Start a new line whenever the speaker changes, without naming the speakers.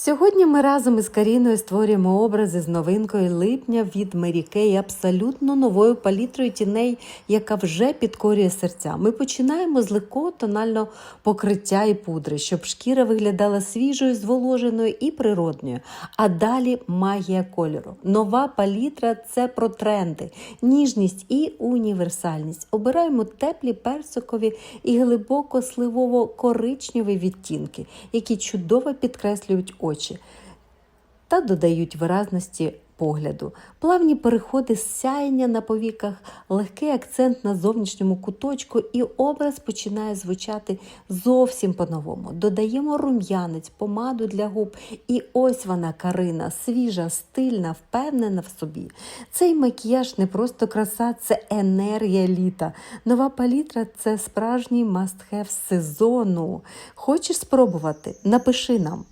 Сьогодні ми разом із Каріною створюємо образи з новинкою липня від Мері Кей, абсолютно новою палітрою тіней, яка вже підкорює серця. Ми починаємо з легкого тонального покриття і пудри, щоб шкіра виглядала свіжою, зволоженою і природньою. А далі магія кольору. Нова палітра це про тренди, ніжність і універсальність. Обираємо теплі персикові і глибоко сливово-коричневі відтінки, які чудово підкреслюють очі та додають виразності погляду. Плавні переходи з сяєння на повіках, легкий акцент на зовнішньому куточку, і образ починає звучати зовсім по-новому. Додаємо рум'янець, помаду для губ, і ось вона Карина, свіжа, стильна, впевнена в собі. Цей макіяж не просто краса, це енергія літа. Нова палітра це справжній must-have сезону. Хочеш спробувати? Напиши нам.